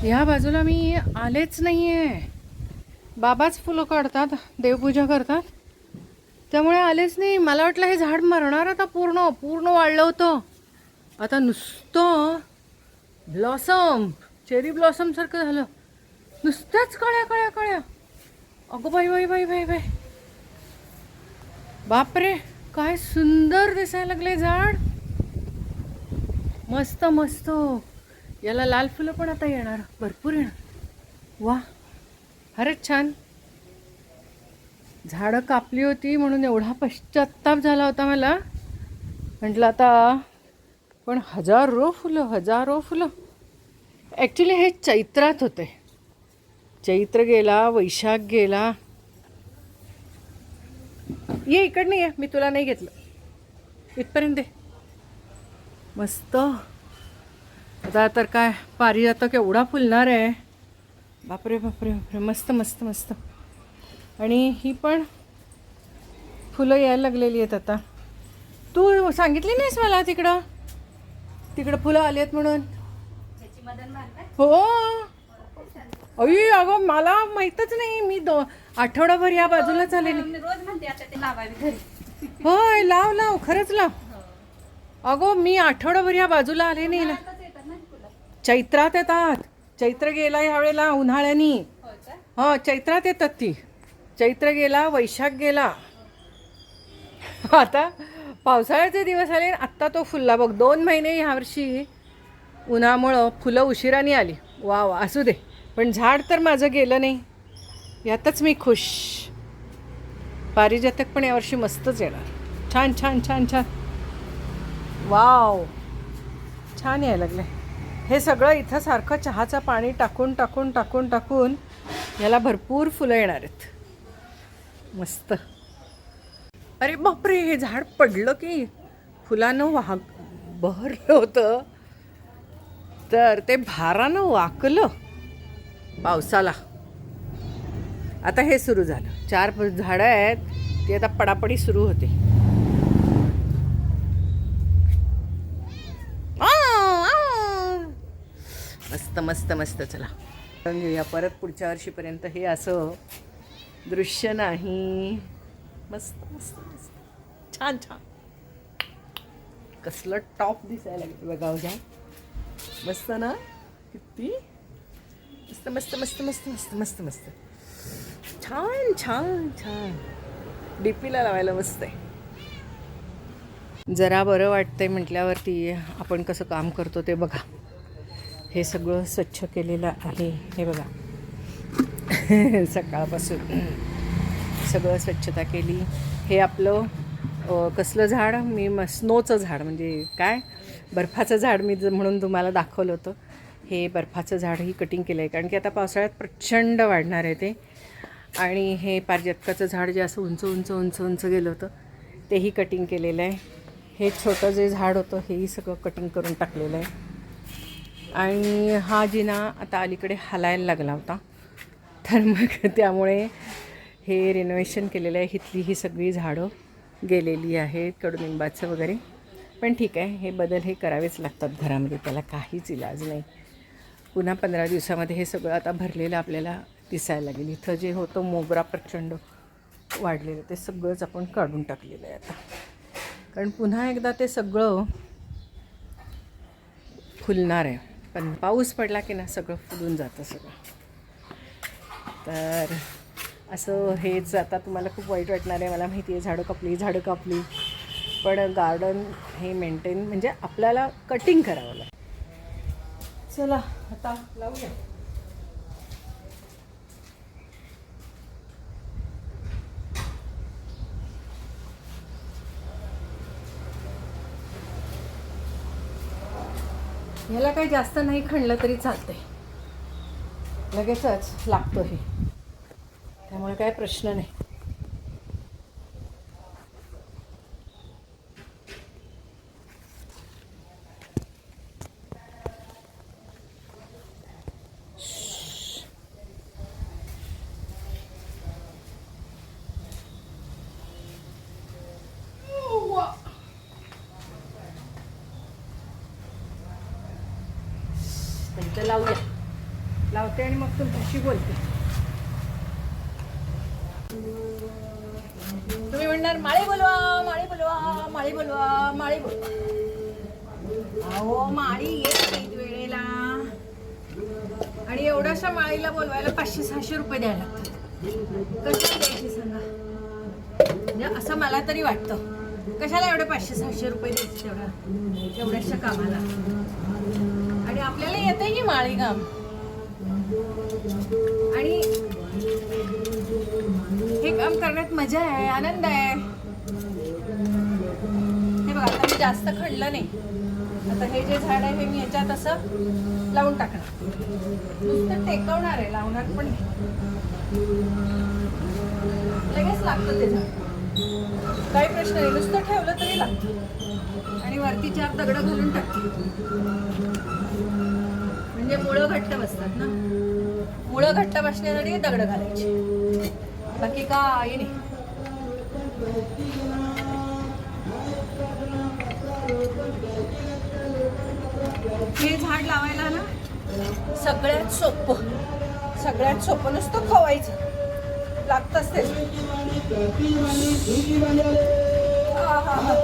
ह्या बाजूला मी आलेच नाही आहे बाबाच फुलं काढतात देवपूजा करतात. त्यामुळे आलेच नाही. मला वाटलं हे झाड मरणार आता पूर्ण. पूर्ण वाढलं होतं. आता नुसतं ब्लॉसम चेरी ब्लॉसमसारखं झालं. नुसत्याच कळ्या कळ्या कळ्या. अगो बाई बाई बाई बाई बाई. बापरे काय सुंदर दिसायला लागले झाड. मस्त मस्त. याला लाल फुलं पण आता येणार. भरपूर येणार. वा फारच छान. झाडं कापली होती म्हणून एवढा पश्चात्ताप झाला होता मला. म्हटलं आता पण हजारो फुलं हजारो फुलं. ॲक्च्युली हे चैत्रात होते. चैत्र गेला वैशाख गेला. ये इकडनं ये मी तुला नाही घेतलं. इथपर्यंत दे. मस्त. आता तर काय पारिजातक एवढा फुलणार आहे. बापरे बापरे बापरे. मस्त मस्त मस्त. आणि ही पण फुलं यायला लागलेली आहेत आता. तू सांगितली नाहीस मला तिकडं? तिकडं फुलं आली आहेत म्हणून. हो. अई अगं मला माहीतच नाही. मी दो आठवडाभर या बाजूलाच लावावी घरी. होय लाव लाव खरंच लाव. अगो मी आठवडाभर या बाजूला आले नाही ना आताच येतात ना ती फुलं चैत्रात येतात. चैत्र गेला यावेळेला उन्हाळ्यानी. हां हो चैत्रात येतात ती. चैत्र गेला वैशाख गेला. आता पावसाळ्याचे दिवस आले आत्ता तो फुलला. बघ दोन महिने ह्यावर्षी उन्हामुळं फुलं उशिराने आली. वा वा असू दे. पण झाड तर माझं गेलं नाही. यातच मी खुश. पारिजातक पण यावर्षी मस्तच येणार. छान छान छान छान. वाव. छान यायला आहे हे सगळं इथं सारखं चहाचं पाणी टाकून टाकून टाकून टाकून याला भरपूर फुलं येणार आहेत. मस्त. अरे बापरे हे झाड पडलं की फुलानं वाह बहरलं होतं. तर ते भारानं वाकलं पावसाला. आता हे सुरू झालं. चार झाडं आहेत ती आता पडापडी सुरू होते. मस्त मस्त मस्त चला. करून घेऊया परत पुढच्या वर्षीपर्यंत. हे असं दृश्य नाही. मस्त मस्त मस्त. छान छान. कसलं टॉप दिसायला लागलं बघा हो उद्या मस्त ना? किती? मस्त मस्त मस्त मस्त मस्त मस्त मस्त. छान छान छान. डीपीला लावायला मस्त आहे. जरा बरं वाटतंय म्हटल्यावरती आपण कसं काम करतो ते बघा. हे सगळं स्वच्छ केलेलं आहे. हे बघा. सकाळपासून सगळं स्वच्छता केली. हे आपलं कसलं झाड? मी म स्नोचं झाड. म्हणजे काय? बर्फाचं झाड मी म्हणून तुम्हाला दाखवलं होतं. हे बर्फाचं झाडही कटिंग केलं आहे कारण की आता पावसाळ्यात प्रचंड वाढणार आहे ते. आणि हे पारिजातकाचं झाड जे असं उंच उंच उंच उंच गेलं होतं तेही कटिंग केलेलं आहे. हे छोटं जे झाड होतं हेही सगळं कटिंग करून टाकलेलं आहे. आणि हा जिना आता अलीकडे हलायला लागला होता. तर मग त्यामुळे हे रिनोव्हेशन केलेलं आहे. इथली ही सगळी झाडं गेलेली आहेत कडुनिंबाचं वगैरे. पण ठीक आहे हे बदल हे करावेच लागतात घरामध्ये. त्याला काहीच इलाज नाही. पुन्हा पंधरा दिवसामध्ये हे सगळं आता भरलेलं आपल्याला दिसायला लागेल. इथं जे होतं मोगरा प्रचंड वाढलेलं ते सगळंच आपण काढून टाकलेलं आहे आता. कारण पुन्हा एकदा ते सगळं फुलणार आहे. पण पाऊस पडला की ना सगळं फुलून जातं सगळं. तर असं हेच आता तुम्हाला खूप वाईट वाटणार आहे मला माहिती आहे झाडं कापली झाडं कापली. पण गार्डन हे मेंटेन म्हणजे आपल्याला कटिंग करावं लागतं. चला आता लावूया. ह्याला काही जास्त नाही खणलं तरी चालते लगेचच लागतो हे त्यामुळे काय प्रश्न नाही इथं लावूया. लावते आणि मग तुमच्याशी बोलते. तुम्ही म्हणणार माळी बोलवा माळी बोलवा माळी बोलवा माळी बोलवा. अहो माळी येत वेळेला. आणि एवढ्याशा माळीला बोलवायला पाचशे सहाशे रुपये द्यायला लागतात. कशाला द्यायचे सांगा? म्हणजे असं मला तरी वाटतं. कशाला एवढे पाचशे सहाशे रुपये द्यायचे तेवढ्या एवढ्याशा कामाला. आपल्याला येते की माळीगाम आणि हे काम करण्यात मजा आहे आनंद आहे. हे बघा आता मी जास्त खणलं नाही. आता हे जे झाड आहे हे मी ह्याच्यात असं लावून टाकणार. नुसतं टेकवणार आहे लावणार पण लगेच लागतं ते झाड. काही प्रश्न नाही. नुसतं ठेवलं तरी लागतं. आणि वरती चार दगडं घालून टाकते. म्हणजे मुळं घट्ट बसतात ना? मुळं घट्ट बसण्यासाठी दगड घालायची. बाकी काही नाही. हे झाड लावायला ना सगळ्यात सोपं. सगळ्यात सोपं नुसतं खवायचं. लागत ते हा, हा, हा.